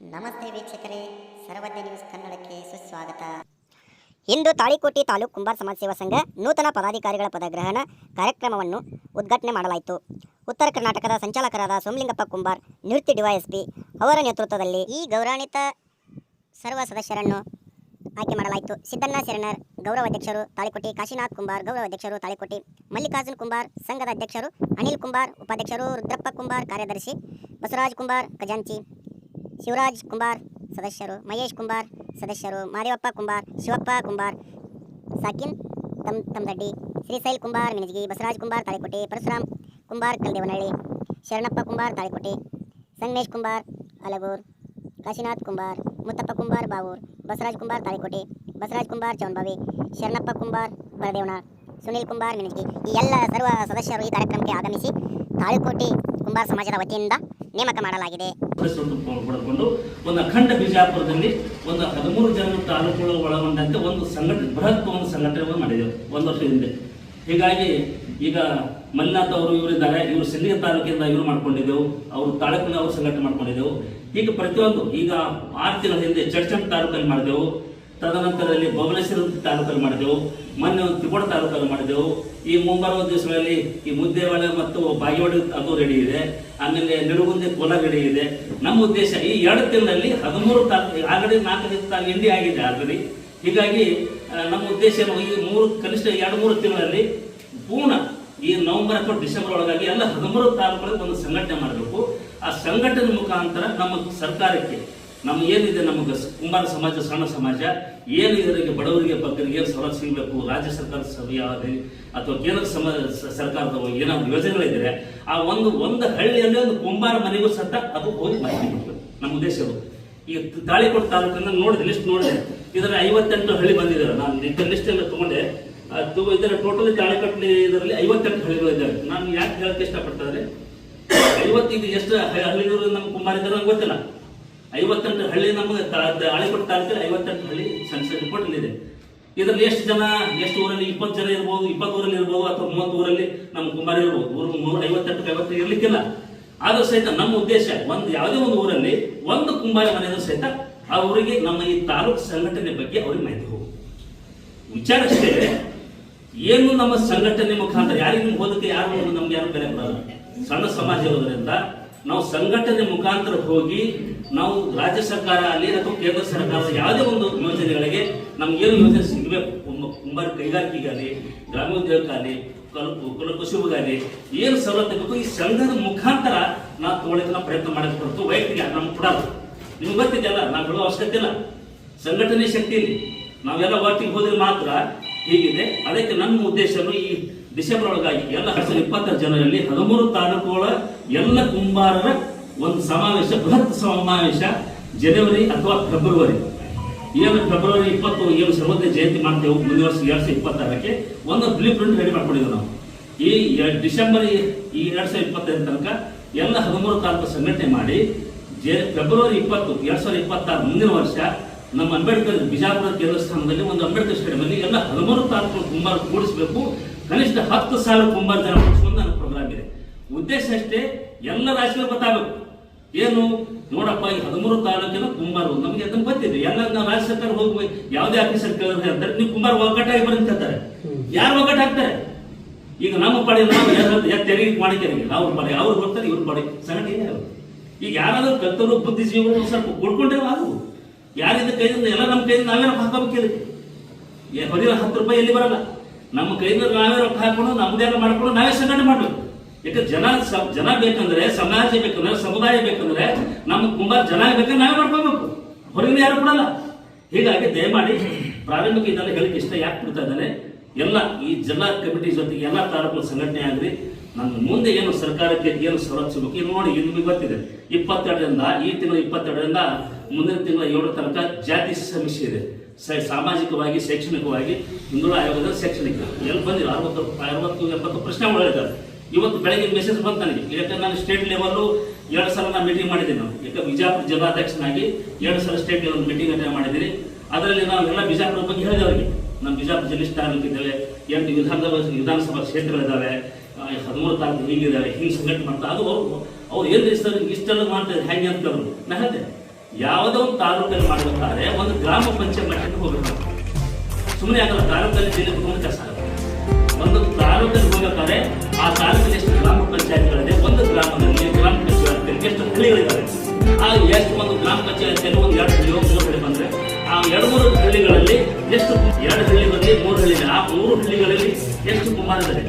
ನಮಸ್ತೆ ವೀಕ್ಷಕರೇ, ಸರ್ವಜ್ಞ ನ್ಯೂಸ್ ಕನ್ನಡಕ್ಕೆ ಸುಸ್ವಾಗತ. ಇಂದು ತಾಳಿಕೋಟಿ ತಾಲೂಕು ಕುಂಬಾರ ಸಮಾಜ ಸೇವಾ ಸಂಘ ನೂತನ ಪದಾಧಿಕಾರಿಗಳ ಪದಗ್ರಹಣ ಕಾರ್ಯಕ್ರಮವನ್ನು ಉದ್ಘಾಟನೆ ಮಾಡಲಾಯಿತು. ಉತ್ತರ ಕರ್ನಾಟಕದ ಸಂಚಾಲಕರಾದ ಸೋಮಲಿಂಗಪ್ಪ ಕುಂಬಾರ್, ನಿವೃತ್ತಿ ಡಿವೈಎಸ್ಪಿ ಅವರ ನೇತೃತ್ವದಲ್ಲಿ ಈ ಗೌರವಾನ್ವಿತ ಸರ್ವ ಸದಸ್ಯರನ್ನು ಆಯ್ಕೆ ಮಾಡಲಾಯಿತು. ಸಿದ್ದಣ್ಣ ಶರಣರ್, ಗೌರವ ಅಧ್ಯಕ್ಷರು ತಾಳಿಕೋಟಿ, ಕಾಶಿನಾಥ್ ಕುಂಬಾರ್, ಗೌರವ ಅಧ್ಯಕ್ಷರು ತಾಳಿಕೋಟಿ, ಮಲ್ಲಿಕಾರ್ಜುನ್ ಕುಂಬಾರ್, ಸಂಘದ ಅಧ್ಯಕ್ಷರು ಅನಿಲ್ ಕುಂಬಾರ್, ಉಪಾಧ್ಯಕ್ಷರು ರುದ್ರಪ್ಪ ಕುಂಬಾರ್, ಕಾರ್ಯದರ್ಶಿ ಬಸವರಾಜ್ ಕುಂಬಾರ್, ಖಜಾಂಚಿ ಶಿವರಾಜ್ ಕುಂಬಾರ್ ಸದಸ್ಯರು, ಮಹೇಶ್ ಕುಂಬಾರ್ ಸದಸ್ಯರು, ಮಾದೇವಪ್ಪ ಕುಂಬಾರ್, ಶಿವಪ್ಪ ಕುಂಬಾರ್, ಸಾಕಿನ್ ತಮ್ ತಮ್ದಡ್ಡಿ ಶ್ರೀಶೈಲ್ ಕುಂಬಾರ್ ಮಿಣಜಗಿ ಬಸವರಾಜ್ ಕುಂಬಾರ್, ತಾಳಿಕೋಟೆ, ಪರಶುರಾಮ್ ಕುಂಬಾರ್, ಕಲ್ದೇವನಹಳ್ಳಿ, ಶರಣಪ್ಪ ಕುಂಬಾರ್, ತಾಳಿಕೋಟೆ, ಸಂಗಮೇಶ್ ಕುಂಬಾರ್, ಅಲಗೂರ್, ಕಾಶಿನಾಥ್ ಕುಂಬಾರ್, ಮುತ್ತಪ್ಪ ಕುಂಬಾರ್, ಬಾವೂರ್, ಬಸವರಾಜ್ ಕುಂಬಾರ್, ತಾಳಿಕೋಟೆ, ಬಸವರಾಜ್ ಕುಂಬಾರ್, ಚೌನ್ಬಾವಿ, ಶರಣಪ್ಪ ಕುಂಬಾರ್, ಬರದೇವನ, ಸುನೀಲ್ ಕುಂಬಾರ್ ಮಿಣಜಗಿ ಈ ಎಲ್ಲ ಸರ್ವ ಸದಸ್ಯರು ಈ ಕಾರ್ಯಕ್ರಮಕ್ಕೆ ಆಗಮಿಸಿ ತಾಳಿಕೋಟೆ ಕುಂಬಾರ್ ಸಮಾಜದ ವತಿಯಿಂದ ನೇಮಕ ಮಾಡಲಾಗಿದೆ. ಪಡೆದುಕೊಂಡು ಒಂದು ಅಖಂಡ ಬಿಜಾಪುರದಲ್ಲಿ ಒಂದು ಹದಿಮೂರು ಜನ ತಾಲೂಕುಗಳು ಒಳಗೊಂಡಂತೆ ಒಂದು ಸಂಘಟನೆ, ಬೃಹತ್ ಒಂದು ಸಂಘಟನೆ ಮಾಡಿದೆವು ಒಂದು ವರ್ಷ ಹಿಂದೆ. ಹೀಗಾಗಿ ಈಗ ಮಲ್ಲಿನಾಥ್ ಅವರು ಇವರಿದ್ದಾರೆ ಇವರು ಸಿಂಧಿಗೆ ತಾಲೂಕಿಂದ ಇವರು ಮಾಡ್ಕೊಂಡಿದ್ದೆವು, ಅವರು ತಾಲೂಕಿನ ಅವರು ಸಂಘಟನೆ ಮಾಡ್ಕೊಂಡಿದ್ದೆವು. ಈಗ ಪ್ರತಿಯೊಂದು ಈಗ ಆರು ತಿಂಗಳ ಹಿಂದೆ ಚರ್ಚಂಡ್ ತಾಲೂಕಲ್ಲಿ ಮಾಡಿದೆವು. ತದನಂತರದಲ್ಲಿ ಬಬಲೇಶ್ವರ ತಾಲೂಕಲ್ಲಿ ಮಾಡಿದೆವು, ಮೊನ್ನೆ ಒಂದು ತಿಕೋಟ ತಾಲೂಕಲ್ಲಿ ಮಾಡಿದೆವು. ಈ ಮುಂಬರುವ ದಿವಸಗಳಲ್ಲಿ ಈ ಮುದ್ದೇವಾಡ ಮತ್ತು ಬಾಗೇವಾಡಿ ಅದು ರೆಡಿ ಇದೆ. ಆಮೇಲೆ ನಿಡುಗುಂದೆ ಕೋಲ ರೆಡಿ ಇದೆ. ನಮ್ಮ ಉದ್ದೇಶ ಈ ಎರಡು ತಿಂಗಳಲ್ಲಿ ಹದಿಮೂರು ತಾಲೂಕು ಆಲ್ರೆಡಿ ನಾಲ್ಕು ತಾಲೂಕು ಇಂಡಿ ಆಗಿದೆ ಆಲ್ರೆಡಿ ಹೀಗಾಗಿ ನಮ್ಮ ಉದ್ದೇಶ ಈ ಮೂರು, ಕನಿಷ್ಠ ಎರಡು ಮೂರು ತಿಂಗಳಲ್ಲಿ ಪೂರ್ಣ ಈ ನವೆಂಬರ್ ಅಥವಾ ಡಿಸೆಂಬರ್ ಒಳಗಾಗಿ ಎಲ್ಲ ಹದಿಮೂರು ತಾಲೂಕುಗಳಿಗೆ ಒಂದು ಸಂಘಟನೆ ಮಾಡಬೇಕು. ಆ ಸಂಘಟನೆ ಮುಖಾಂತರ ನಮ್ಮ ಸರ್ಕಾರಕ್ಕೆ ನಮ್ಮ ಏನಿದೆ ನಮಗೆ ಕುಂಬಾರ ಸಮಾಜ, ಸಣ್ಣ ಸಮಾಜ ಏನು ಇದರಿಗೆ ಬಡವರಿಗೆ ಬಗ್ಗರಿಗೆ ಏನು ಸವಲತ್ತು ಸಿಗಬೇಕು, ರಾಜ್ಯ ಸರ್ಕಾರ ಸಭೆಯಾಗಲಿ ಅಥವಾ ಕೇಂದ್ರ ಸಮ ಸರ್ಕಾರದ ಏನಾದ್ರು ಯೋಜನೆಗಳಿದ್ರೆ ಆ ಒಂದು ಒಂದು ಹಳ್ಳಿಯಲ್ಲಿ ಒಂದು ಕುಂಬಾರ ಮನೆಗೂ ಸತ್ತ ಅದು ಹೋಗಿ ಮಾಹಿತಿ ಕೊಡ್ಬೇಕು ನಮ್ಮ ಉದ್ದೇಶ ಅದು. ಈಗ ತಾಳಿಕೋಟೆ ತಾಲೂಕನ್ನ ನೋಡಿದೆ ಲಿಸ್ಟ್ ನೋಡಿದೆ. ಇದರ ಐವತ್ತೆಂಟು ಹಳ್ಳಿ ಬಂದಿದ್ದಾರೆ ನಾನು ಲಿಸ್ಟ್ ಎಲ್ಲ ತಗೊಂಡೆ. ಅದು ಇದರ ಟೋಟಲಿ ತಾಳಿಕೋಟೆ ಇದರಲ್ಲಿ ಐವತ್ತೆಂಟು ಹಳ್ಳಿಗಳಿದ್ದಾರೆ ನಾನು ಯಾಕೆ ಹೇಳಕ್ಕೆ ಇಷ್ಟಪಡ್ತಾರೆ ಐವತ್ತಿದು ಎಷ್ಟು ಹಳ್ಳಿಗಳು ನಮ್ಮ ಕುಂಬಾರಿದ್ದಾರೆ ನಂಗೆ ಗೊತ್ತಿಲ್ಲ. ಐವತ್ತೆಂಟು ಹಳ್ಳಿ ನಮಗೆ ತಾಳಿಕೋಟೆ ತಾಲೂಕಲ್ಲಿ ಐವತ್ತೆಂಟು ಹಳ್ಳಿ ಸಣ್ಣ ರಿಪೋರ್ಟ್ ಇದೆ ಇದರಲ್ಲಿ ಎಷ್ಟು ಜನ, ಎಷ್ಟು ಊರಲ್ಲಿ ಇಪ್ಪತ್ತು ಜನ ಇರ್ಬೋದು, ಇಪ್ಪತ್ತು ಊರಲ್ಲಿ ಇರ್ಬೋದು ಅಥವಾ ಮೂವತ್ತು ಊರಲ್ಲಿ ನಮ್ಮ ಕುಂಬಾರ ಇರ್ಬೋದು. ಊರು ಮೂರು ಐವತ್ತೆಂಟು, ಐವತ್ತು ಇರ್ಲಿಕ್ಕಿಲ್ಲ. ಆದ್ರೂ ಸಹಿತ ನಮ್ಮ ಉದ್ದೇಶ ಒಂದು ಯಾವುದೇ ಒಂದು ಊರಲ್ಲಿ ಒಂದು ಕುಂಬಾರ ಮನೆಯ ಸಹಿತ ಆ ಊರಿಗೆ ನಮ್ಮ ಈ ತಾಲೂಕು ಸಂಘಟನೆ ಬಗ್ಗೆ ಅವ್ರಿಗೆ ಮಾಹಿತಿ ಹೋಗು. ವಿಚಾರ ಏನು ನಮ್ಮ ಸಂಘಟನೆ ಮುಖಾಂತರ ಯಾರಿಗೂ ಹೋದಕ್ಕೆ ಯಾರು ನಮ್ಗೆ ಯಾರು ಬೆಲೆ ಕೊಡಲ್ಲ. ಸಣ್ಣ ಸಮಾಜ ಇರೋದ್ರಿಂದ ನಾವು ಸಂಘಟನೆ ಮುಖಾಂತರ ಹೋಗಿ ನಾವು ರಾಜ್ಯ ಸರ್ಕಾರ ಅಲ್ಲಿ ಅಥವಾ ಕೇಂದ್ರ ಸರ್ಕಾರ ಯಾವುದೇ ಒಂದು ಯೋಜನೆಗಳಿಗೆ ನಮ್ಗೇನು ಯೋಜನೆ ಸಿಗಬೇಕು? ಕುಂಬಾರ ಕೈಗಾರಿಕೆಗಾಗಲಿ, ಗ್ರಾಮೋದ್ಯೋಗಕ್ಕಾಗಲಿ, ಕುಲ ಕುಲ ಏನು ಸವಲತ್ತು ಬೇಕು? ಈ ಸಂಘದ ಮುಖಾಂತರ ನಾವು ತಗೊಳ್ಳಕ್ಕೆ ನಾವು ಪ್ರಯತ್ನ ಮಾಡಕ್ಕೆ ಹೊರತು ವೈಯಕ್ತಿಕ ನಮ್ಗೆ ಕೊಡಲ್ಲ. ನಿಮ್ಗೆ ಗೊತ್ತಿದೆಯಲ್ಲ ನಾವು ಹೇಳೋ ಅವಶ್ಯಕತೆ ಇಲ್ಲ. ಸಂಘಟನೆ ಶಕ್ತಿಯಲ್ಲಿ ನಾವೆಲ್ಲ ಒಟ್ಟಿಗೆ ಹೋದ್ರೆ ಮಾತ್ರ ಹೀಗಿದೆ. ಅದಕ್ಕೆ ನಮ್ಮ ಉದ್ದೇಶನು ಈ ಡಿಸೆಂಬರ್ ಒಳಗಾಗಿ ಎಲ್ಲ ಹಸಿರು ಇಪ್ಪತ್ತರ ಜನರಲ್ಲಿ ಹದಿಮೂರು ತಾಲೂಕುಗಳ ಎಲ್ಲ ಕುಂಬಾರರ ಒಂದು ಸಮಾವೇಶ, ಬೃಹತ್ ಸಮಾವೇಶ ಜನವರಿ ಅಥವಾ ಫೆಬ್ರವರಿ. ಏನು ಫೆಬ್ರವರಿ ಇಪ್ಪತ್ತು ಏನು ಸರ್ವೋದಯ ಜಯಂತಿ ಮಾಡ್ತೇವೆ ಮುಂದಿನ ವರ್ಷ ಎರಡ್ ಸಾವಿರದ ಇಪ್ಪತ್ತಾರಕ್ಕೆ, ಒಂದು ಬ್ಲೂ ಪ್ರಿಂಟ್ ರೆಡಿ ಮಾಡ್ಕೊಂಡಿದ್ದೇವೆ ನಾವು. ಈ ಡಿಸೆಂಬರ್ ಈ ಎರಡ್ ಸಾವಿರದ ಇಪ್ಪತ್ತೈದು ತನಕ ಎಲ್ಲ ಹದಿಮೂರು ತಾಲೂಕು ಸಂಘಟನೆ ಮಾಡಿ, ಜೆ ಫೆಬ್ರವರಿ ಇಪ್ಪತ್ತು, ಎರಡ್ ಸಾವಿರದ ಇಪ್ಪತ್ತಾರು ಮುಂದಿನ ವರ್ಷ ನಮ್ಮ ಅಂಬೇಡ್ಕರ್ ಬಿಜಾಪುರ ಕೇಂದ್ರ ಸ್ಥಾನದಲ್ಲಿ ಒಂದು ಅಂಬೇಡ್ಕರ್ ಸ್ಟೇಡಿಯಂ ಎಲ್ಲ ಹದಿಮೂರು ತಾಲೂಕು ಕುಂಬಾರ ಕೂಡಿಸಬೇಕು. ಕನಿಷ್ಠ ಹತ್ತು ಸಾವಿರ ಕುಂಬಾರ ಜನ ಮುಗಿಸ್ಕೊಂಡು ನನ್ನ ಪ್ರೋಗ್ರಾಮ್ ಇದೆ ಉದ್ದೇಶ ಅಷ್ಟೇ ಎಲ್ಲ ರಾಶಿಗಳು ಗೊತ್ತಾಗಬೇಕು. ಏನು? ನೋಡಪ್ಪ ಈ ಹದಿಮೂರು ತಾಲೂಕಿನ ಕುಂಬಾರ ನಮ್ಗೆ ಅದನ್ನ ಗೊತ್ತಿದೆ. ಎಲ್ಲ ನಾವು ರಾಜ್ಯ ಸರ್ಕಾರ ಹೋಗಿ ಯಾವುದೇ ಆಫೀಸರ್ ಕೇಳಿದ್ರೆ ಅಂತಾರೆ ನೀವು ಕುಂಬಾರ ಒಗ್ಗಟ್ಟಾಗಿ ಬರೀ ಅಂತ ಹೇಳ್ತಾರೆ. ಯಾರು ಒಗ್ಗಟ್ಟು ಹಾಕ್ತಾರೆ? ಈಗ ನಮ್ಮ ಪಡೆ ನಾವು ತೆರಿಗೆ ಮಾಡಿಕೆ ನಾವು ಪಡೆ ಅವ್ರು ಬರ್ತಾರೆ ಇವ್ರ ಪಡೆ. ಅದು. ಈಗ ಯಾರಾದ್ರೂ ಕತ್ತಲು ಬುದ್ಧಿಜೀವಿಗಳು ಸ್ವಲ್ಪ ಕೊಡ್ಕೊಂಡ್ರೆ ಅದು ಯಾರಿದ ಕೈಯಿಂದ ಎಲ್ಲ ನಮ್ಮ ಕೈಯಿಂದ ನಾವೇನ ರೊಕ್ಕ ಹಾಕೋಬೇಕು ಇದಕ್ಕೆ ಏ, ಹೊರಗಿನ ಹತ್ತು ರೂಪಾಯಿ ಎಲ್ಲಿ ಬರಲ್ಲ? ನಮ್ಮ ಕೈಯಿಂದ ನಾವೇ ರೊಕ್ಕ ಹಾಕೊಂಡು ನಮ್ದೆಲ್ಲ ಮಾಡ್ಕೊಂಡು ನಾವೇ ಸಂಘಟನೆ ಮಾಡ್ಬೇಕು. ಯಾಕೆ ಜನ ಜನ ಬೇಕಂದ್ರೆ, ಸಮಾಜ ಬೇಕಂದ್ರೆ, ಸಮುದಾಯ ಬೇಕಂದ್ರೆ ನಮ್ಮ ಕುಂಬಾರ ಜನ ಬೇಕಂದ್ರೆ ನಾವೇ ಮಾಡ್ಕೋಬೇಕು. ಹೊರಗಿನ ಯಾರು ಕೊಡಲ್ಲ. ಹೀಗಾಗಿ ದಯಮಾಡಿ ಪ್ರಾರಂಭಿಕ ಇದೆಲ್ಲ ಹೇಳಿಕೆ ಇಷ್ಟ ಯಾಕೆ ಕೊಡ್ತಾ ಇದ್ದಾನೆ? ಎಲ್ಲ ಈ ಜಿಲ್ಲಾ ಕಮಿಟಿ ಜೊತೆಗೆ ಎಲ್ಲ ತಾಲೂಕು ಸಂಘಟನೆ ಆಗಲಿ ನನ್ನ ಮುಂದೆ ಏನು ಸರ್ಕಾರಕ್ಕೆ ಏನು ಇದು ನೋಡಿ, ಇದು ನಿಮಗೆ ಗೊತ್ತಿದೆ. ಇಪ್ಪತ್ತೆರಡರಿಂದ, ಈ ತಿಂಗಳ ಇಪ್ಪತ್ತೆರಡರಿಂದ ಮುಂದಿನ ತಿಂಗಳ ಏಳರ ತನಕ ಜಾತಿ ಸಮೀಕ್ಷೆ ಇದೆ. ಸಾಮಾಜಿಕವಾಗಿ, ಶೈಕ್ಷಣಿಕವಾಗಿ ಹಿಂದುಳಿದ ಆಯೋಗದ ಶೈಕ್ಷಣಿಕ. ಎಲ್ಲಿ ಬಂದಿಲ್ಲ? ಅರವತ್ತು ಅರವತ್ತು, ಎಪ್ಪತ್ತು ಪ್ರಶ್ನೆಗಳು ಹೇಳಿದ್ದಾರೆ. ಇವತ್ತು ಬೆಳಗ್ಗೆ ಮೆಸೇಜ್ ಬಂತು ನನಗೆ. ಯಾಕಂದ್ರೆ ನಾನು ಸ್ಟೇಟ್ ಲೆವೆಲ್ಲು ಎರಡು ಸಲ ನಾನು ಮೀಟಿಂಗ್ ಮಾಡಿದ್ದೀನಿ ನಾನು. ಯಾಕೆ ಬಿಜಾಪುರ ಜಿಲ್ಲಾಧ್ಯಕ್ಷನಾಗಿ ಎರಡು ಸಲ ಸ್ಟೇಟ್ ಲೆವೆಲ್ ಮೀಟಿಂಗ್ ಅಟೆಂಡ್ ಮಾಡಿದ್ದೀನಿ. ಅದರಲ್ಲಿ ನಾವು ಎಲ್ಲ ಬಿಜಾಪುರ ಬಗ್ಗೆ ಹೇಳಿದೆ ಅವರಿಗೆ. ನಮ್ಮ ಬಿಜಾಪುರ ಜಿಲ್ಲೆ ತಾಲೂಕಿದ್ದಾವೆ ಎಂಟು ವಿಧಾನಸಭಾ ವಿಧಾನಸಭಾ ಕ್ಷೇತ್ರಗಳಿದ್ದಾವೆ. ಹದಿಮೂರು ತಾಲೂಕು ಹಿಂಗಿದ್ದಾರೆ ಹಿಂಗೆ ಸಂಘಟನೆ ಮಾಡ್ತಾ ಅದು ಅವ್ರು ಅವ್ರು ಏನು ಸರ್ ಇಷ್ಟೆಲ್ಲ ಮಾಡ್ತಾರೆ ಹೆಂಗೆ ಅಂತ ಅವರು ನಾ ಯಾವುದೋ ಒಂದು ತಾಲೂಕಲ್ಲಿ ಮಾಡಬೇಕಾದ್ರೆ ಒಂದು ಗ್ರಾಮ ಪಂಚಾಯತ್ ಮಟ್ಟಕ್ಕೆ ಹೋಗಬೇಕು. ಸುಮ್ಮನೆ ಆಗಲ್ಲ ತಾಲೂಕಲ್ಲಿ ಜಿಲ್ಲೆ ತಗೊಂಡು ಕೆಲಸ ಆಗುತ್ತೆ. ಒಂದು ತಾಲೂಕಲ್ಲಿ ಹೋಗಬೇಕಾದ್ರೆ ಆ ತಾಲೂಕಲ್ಲಿ ಎಷ್ಟು ಗ್ರಾಮ ಪಂಚಾಯತ್ಗಳಿದೆ, ಒಂದು ಗ್ರಾಮದಲ್ಲಿ ಗ್ರಾಮ ಪಂಚಾಯತ್ ಎಷ್ಟು ಹಳ್ಳಿಗಳಿದ್ದಾವೆ ಆ ಎಷ್ಟು ಒಂದು ಗ್ರಾಮ ಪಂಚಾಯತ್ ಒಂದು ಎರಡು ಹಳ್ಳಿ ಮೂರು ಹಳ್ಳಿ ಬಂದ್ರೆ, ಆ ಎರಡು ಮೂರು ಹಳ್ಳಿಗಳಲ್ಲಿ ಎಷ್ಟು ಎರಡು ಹಳ್ಳಿ ಬಂದು ಮೂರು ಹಳ್ಳಿ. ಆ ಮೂರು ಹಳ್ಳಿಗಳಲ್ಲಿ ಎಷ್ಟು ಕುಮಾರಿದ್ದಾರೆ